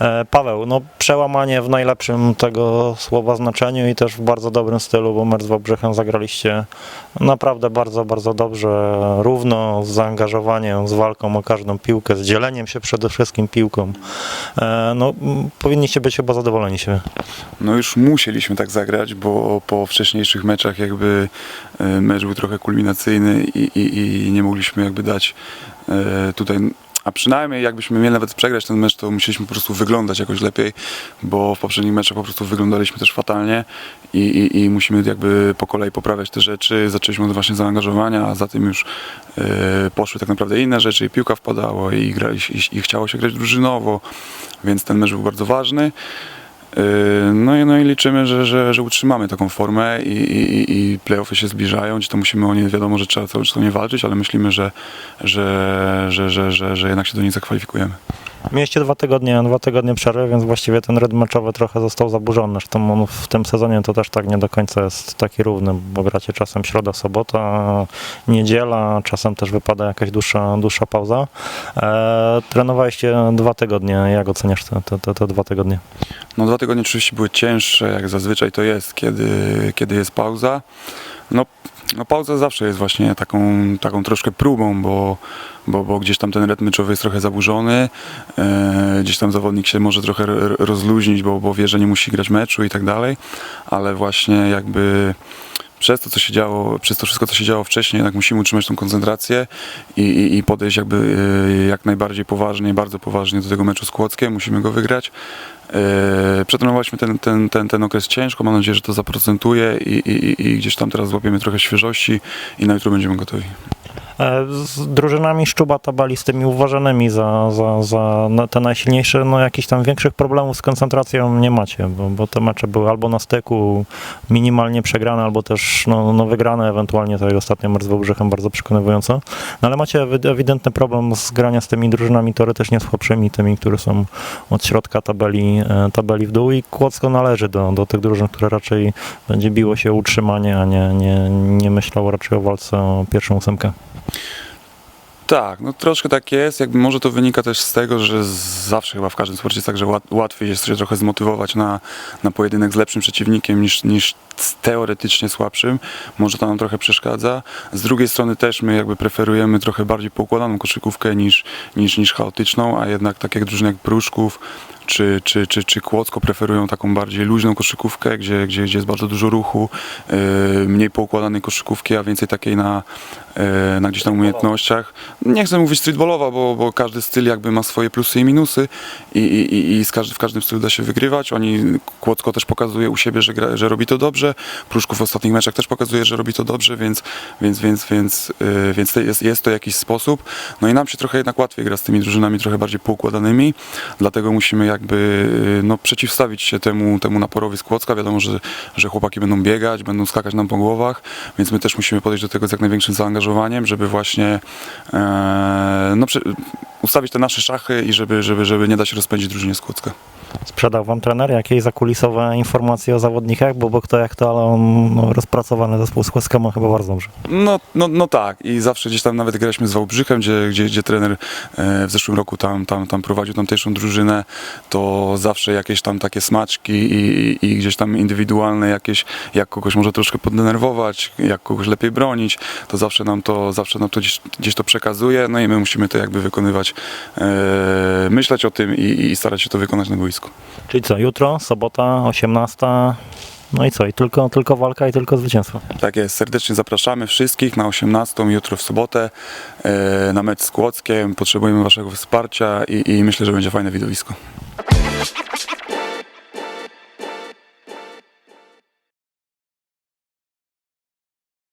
E, Paweł, no przełamanie w najlepszym tego słowa znaczeniu i też w bardzo dobrym stylu, bo mecz z zagraliście naprawdę bardzo, bardzo dobrze, równo, z zaangażowaniem, z walką o każdą piłkę, z dzieleniem się przede wszystkim piłką. E, No, powinniście być chyba zadowoleni siebie. No już musieliśmy tak zagrać, bo po wcześniejszych meczach jakby e, mecz był trochę kulminacyjny i, i, i nie mogliśmy jakby dać tutaj a przynajmniej jakbyśmy mieli nawet przegrać ten mecz, to musieliśmy po prostu wyglądać jakoś lepiej, bo w poprzednich meczach po prostu wyglądaliśmy też fatalnie i, i, i musimy jakby po kolei poprawiać te rzeczy. Zaczęliśmy od właśnie zaangażowania, a za tym już e, poszły tak naprawdę inne rzeczy i piłka wpadała i, gra, i, i chciało się grać drużynowo, więc ten mecz był bardzo ważny. Yy, No i, no i liczymy, że, że, że utrzymamy taką formę i, i, i playoffy się zbliżają, gdzie to musimy o nie, wiadomo, że trzeba to, że to nie walczyć, ale myślimy, że, że, że, że, że, że jednak się do nich zakwalifikujemy. Mieliście dwa tygodnie, dwa tygodnie przerwy, więc właściwie ten rytm meczowy trochę został zaburzony. Zresztą on w tym sezonie to też tak nie do końca jest taki równy, bo gracie czasem środa, sobota, niedziela, czasem też wypada jakaś dłuższa, dłuższa pauza. E, trenowaliście dwa tygodnie. Jak oceniasz te, te, te, te dwa tygodnie? No dwa tygodnie oczywiście były cięższe, jak zazwyczaj to jest, kiedy, kiedy jest pauza. No, no pauza zawsze jest właśnie taką, taką troszkę próbą, bo, bo, bo gdzieś tam ten rytm meczowy jest trochę zaburzony, e, gdzieś tam zawodnik się może trochę rozluźnić, bo, bo wie, że nie musi grać meczu i tak dalej, ale właśnie jakby przez to, co się działo, przez to wszystko, co się działo wcześniej, jednak musimy utrzymać tą koncentrację i, i, i podejść jakby e, jak najbardziej poważnie, bardzo poważnie do tego meczu z Kłodzkiem, musimy go wygrać. E, Przetrenowaliśmy ten, ten, ten, ten okres ciężko, mam nadzieję, że to zaprocentuje i, i- i gdzieś tam teraz złapiemy trochę świeżości i na jutro będziemy gotowi. E, Z drużynami Szczuba tabeli, z tymi uważanymi za, za, za te najsilniejsze, no jakichś tam większych problemów z koncentracją nie macie, bo, bo te mecze były albo na styku minimalnie przegrane, albo też no, no wygrane, ewentualnie tak jak ostatnio mecz z Wałbrzechem bardzo przekonywująco. No ale macie ewi- ewidentny problem z grania z tymi drużynami teoretycznie słabszymi, tymi, które są od środka tabeli, e, tabeli w dół i Kłodzko należy do, do tych drużyn, które raczej będzie biło się utrzymanie, a nie, nie, nie myślało raczej o walce o pierwszą ósemkę. Tak, no troszkę tak jest. Jakby może to wynika też z tego, że zawsze chyba w każdym sporcie jest tak, że łat, łatwiej jest się trochę zmotywować na, na pojedynek z lepszym przeciwnikiem niż, niż z teoretycznie słabszym. Może to nam trochę przeszkadza. Z drugiej strony też my jakby preferujemy trochę bardziej poukładaną koszykówkę niż, niż, niż chaotyczną, a jednak takie jak drużyny jak Pruszków czy, czy, czy, czy Kłodzko preferują taką bardziej luźną koszykówkę, gdzie, gdzie, gdzie jest bardzo dużo ruchu, yy, mniej poukładanej koszykówki, a więcej takiej na, yy, na gdzieś tam umiejętnościach. Nie chcę mówić streetballowa, bo, bo każdy styl jakby ma swoje plusy i minusy i, i, i- z każdy, w każdym stylu da się wygrywać. Oni, Kłodzko też pokazuje u siebie, że, gra, że robi to dobrze, Pruszków w ostatnich meczach też pokazuje, że robi to dobrze, więc, więc, więc, więc, yy, więc jest, jest to jakiś sposób. No i nam się trochę jednak łatwiej gra z tymi drużynami trochę bardziej poukładanymi, dlatego musimy jakby yy, no, przeciwstawić się temu, temu naporowi z Kłodzka. Wiadomo, że, że chłopaki będą biegać, będą skakać nam po głowach, więc my też musimy podejść do tego z jak największym zaangażowaniem, żeby właśnie e, no, ustawić te nasze szachy i żeby, żeby, żeby nie dać rozpędzić drużynie z Kłodzka. Sprzedał wam trener? Jakieś zakulisowe informacje o zawodnikach, bo, bo kto jak to, ale on no, rozpracowany zespół z ma chyba bardzo dobrze. No, no, no tak. I zawsze gdzieś tam nawet graliśmy z Wałbrzychem, gdzie, gdzie, gdzie trener e, w zeszłym roku tam, tam, tam prowadził tamtejszą drużynę, to zawsze jakieś tam takie smaczki i, i, i gdzieś tam indywidualne jakieś, jak kogoś może troszkę poddenerwować, jak kogoś lepiej bronić, to zawsze nam to, zawsze nam to gdzieś, gdzieś to przekazuje, no i my musimy to jakby wykonywać, e, myśleć o tym i, i starać się to wykonać na boisku. Czyli co, jutro, sobota, 18. No i co, i tylko, tylko walka i tylko zwycięstwo. Tak jest, serdecznie zapraszamy wszystkich na 18 jutro w sobotę e, na mecz z Kłodzkiem. Potrzebujemy Waszego wsparcia i, i myślę, że będzie fajne widowisko.